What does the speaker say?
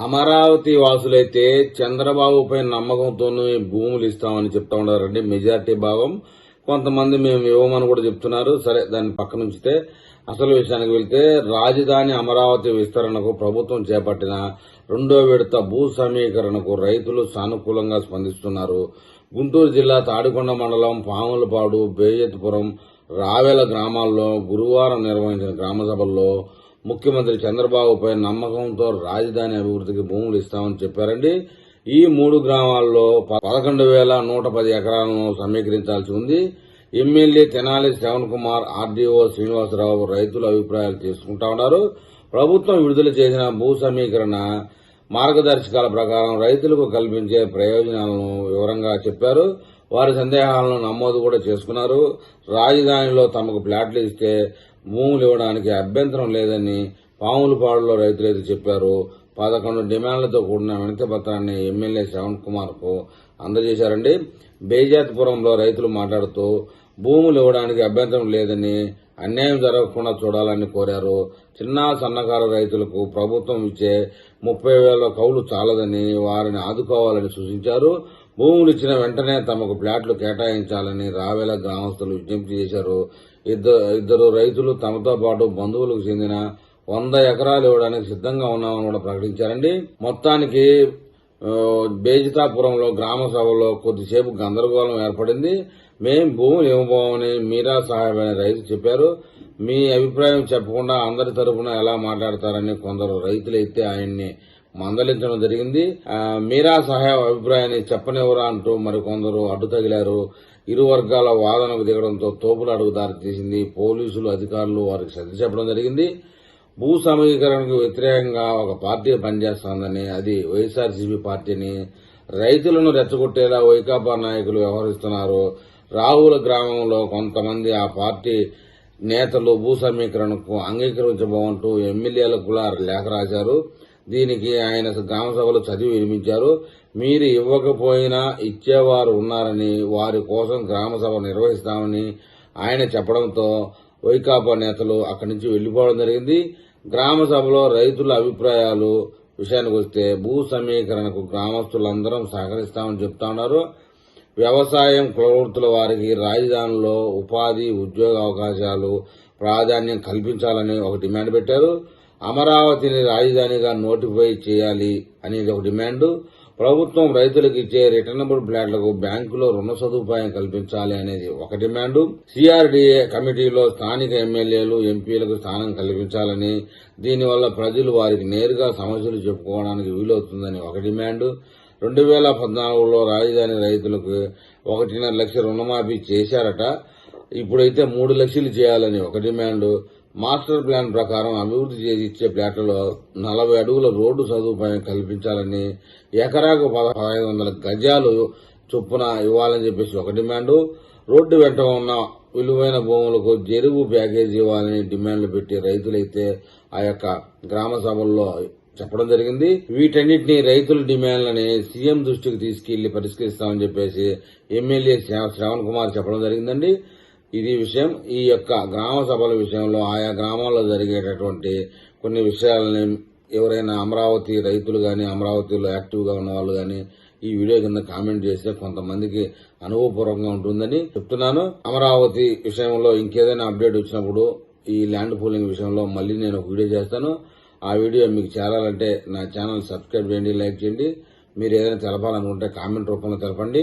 అమరావతి వాసులైతే చంద్రబాబుపై నమ్మకంతోనే భూములు ఇస్తామని చెప్తా ఉన్నారండి. మెజార్టీ భాగం కొంతమంది మేము ఇవ్వమని కూడా చెప్తున్నారు. సరే దాన్ని పక్కన ఉంచితే అసలు విషయానికి వెళ్తే రాజధాని అమరావతి విస్తరణకు ప్రభుత్వం చేపట్టిన రెండో విడత భూ సమీకరణకు రైతులు సానుకూలంగా స్పందిస్తున్నారు. గుంటూరు జిల్లా తాడికొండ మండలం పాములపాడు బేజత్పురం రావెల గ్రామాల్లో గురువారం నిర్వహించిన గ్రామసభల్లో ముఖ్యమంత్రి చంద్రబాబుపై నమ్మకంతో రాజధాని అభివృద్ధికి భూములు ఇస్తామని చెప్పారండి. ఈ మూడు గ్రామాల్లో ప- పదకొండు వేల నూట పది ఎకరాలను సమీకరించాల్సి ఉంది. ఎమ్మెల్యే తెనాలి శ్రవణ్ కుమార్ ఆర్డీఓ శ్రీనివాసరావు రైతుల అభిప్రాయాలు తీసుకుంటా ఉన్నారు. ప్రభుత్వం విడుదల చేసిన భూ సమీకరణ మార్గదర్శకాల ప్రకారం రైతులకు కల్పించే ప్రయోజనాలను వివరంగా చెప్పారు. వారి సందేహాలను నమోదు కూడా చేసుకున్నారు. రాజధానిలో తమకు ప్లాట్లు ఇస్తే భూములు ఇవ్వడానికి అభ్యంతరం లేదని పాములపాడులో రైతులైతే చెప్పారు. పదకొండు డిమాండ్లతో కూడిన వినతి పత్రాన్ని ఎమ్మెల్యే శ్రవణ్ కుమార్కు అందజేశారండి. బేజాత్పురంలో రైతులు మాట్లాడుతూ భూములు ఇవ్వడానికి అభ్యంతరం లేదని అన్యాయం జరగకుండా చూడాలని కోరారు. చిన్న సన్నకారు రైతులకు ప్రభుత్వం ఇచ్చే ముప్పై వేల కౌలు చాలదని వారిని ఆదుకోవాలని సూచించారు. భూములు ఇచ్చిన వెంటనే తమకు ప్లాట్లు కేటాయించాలని రావేల గ్రామస్తులు విజ్ఞప్తి చేశారు. ఇద్దరు ఇద్దరు రైతులు తమతో పాటు బంధువులకు చెందిన వంద ఎకరాలు ఇవ్వడానికి సిద్ధంగా ఉన్నామని కూడా ప్రకటించారండి. మొత్తానికి బేజితాపురంలో గ్రామ సభలో కొద్దిసేపు గందరగోళం ఏర్పడింది. మేం భూములు ఇవ్వబోమని మీరా సాహెబ్ అనే రైతు చెప్పారు. మీ అభిప్రాయం చెప్పకుండా అందరి తరఫున ఎలా మాట్లాడతారని కొందరు రైతులైతే ఆయన్ని మందలించడం జరిగింది. మీరా సహాయ అభిప్రాయాన్ని చెప్పనివ్వరా అంటూ మరికొందరు అడ్డు తగిలారు. ఇరు వర్గాల వాదనకు దిగడంతో తోపులాటకు దారితీసింది పోలీసులు అధికారులు వారికి సర్ది చెప్పడం జరిగింది. భూ సమీకరణకు వ్యతిరేకంగా ఒక పార్టీ పనిచేస్తోందని అది వైఎస్ఆర్సీపీ పార్టీని రైతులను రెచ్చగొట్టేలా వైకాపా నాయకులు వ్యవహరిస్తున్నారు. రావుల గ్రామంలో కొంతమంది ఆ పార్టీ నేతలు భూ సమీకరణకు అంగీకరించబోమంటూ ఎమ్మెల్యేలకు కూడా లేఖ రాశారు. దీనికి ఆయన గ్రామసభలు చదివి వినిపించారు. మీరు ఇవ్వకపోయినా ఇచ్చేవారు ఉన్నారని వారి కోసం గ్రామసభ నిర్వహిస్తామని ఆయన చెప్పడంతో వైకాపా నేతలు అక్కడి నుంచి వెళ్ళిపోవడం జరిగింది. గ్రామసభలో రైతుల అభిప్రాయాలు విషయానికి వస్తే భూ సమీకరణకు గ్రామస్తులందరం సహకరిస్తామని చెప్తా ఉన్నారు. వ్యవసాయం కులవృత్తుల వారికి రాజధానిలో ఉపాధి ఉద్యోగ అవకాశాలు ప్రాధాన్యం కల్పించాలని ఒక డిమాండ్ పెట్టారు. అమరావతిని రాజధానిగా నోటిఫై చేయాలి అనేది ఒక డిమాండ్. ప్రభుత్వం రైతులకు ఇచ్చే రిటర్నబుల్ ప్లాట్లకు బ్యాంకులో రుణ సదుపాయం కల్పించాలి అనేది ఒక డిమాండ్. సిఆర్డీఏ కమిటీలో స్థానిక ఎమ్మెల్యేలు ఎంపీలకు స్థానం కల్పించాలని దీనివల్ల ప్రజలు వారికి నేరుగా సమస్యలు చెప్పుకోవడానికి వీలవుతుందని ఒక డిమాండ్. రెండు వేల పద్నాలుగులో రాజధాని రైతులకు ఒకటిన్నర లక్ష రుణమాఫీ చేశారట. ఇప్పుడైతే మూడు లక్షలు చేయాలని ఒక డిమాండ్. మాస్టర్ ప్లాన్ ప్రకారం అభివృద్ధి చేసి ఇచ్చే ప్లాట్లలో నలభై అడుగుల రోడ్డు సదుపాయం కల్పించాలని ఎకరాకు పదహైదు వందల గజాలు చొప్పున ఇవ్వాలని చెప్పేసి ఒక డిమాండు. రోడ్డు వెంట ఉన్న విలువైన భూములకు జరుగు ప్యాకేజీ ఇవ్వాలని డిమాండ్లు పెట్టి రైతులైతే ఆ యొక్క గ్రామ సభల్లో చెప్పడం జరిగింది. వీటన్నిటిని రైతుల డిమాండ్లని సీఎం దృష్టికి తీసుకెళ్ళి పరిష్కరిస్తామని చెప్పేసి ఎమ్మెల్యే శ్రావణ్ కుమార్ చెప్పడం జరిగిందండి. ఇది విషయం. ఈ యొక్క గ్రామ సభల విషయంలో ఆయా గ్రామాల్లో జరిగేటటువంటి కొన్ని విషయాలని ఎవరైనా అమరావతి రైతులు కానీ అమరావతిలో యాక్టివ్గా ఉన్న వాళ్ళు కానీ ఈ వీడియో కింద కామెంట్ చేస్తే కొంతమందికి అనుభవపూర్వకంగా ఉంటుందని చెప్తున్నాను. అమరావతి విషయంలో ఇంకేదైనా అప్డేట్ వచ్చినప్పుడు ఈ ల్యాండ్ పూలింగ్ విషయంలో మళ్ళీ నేను ఒక వీడియో చేస్తాను. ఆ వీడియో మీకు చేరాలంటే నా ఛానల్ సబ్స్క్రైబ్ చేయండి లైక్ చేయండి. మీరు ఏదైనా తెలపాలనుకుంటే కామెంట్ రూపంలో తెలపండి.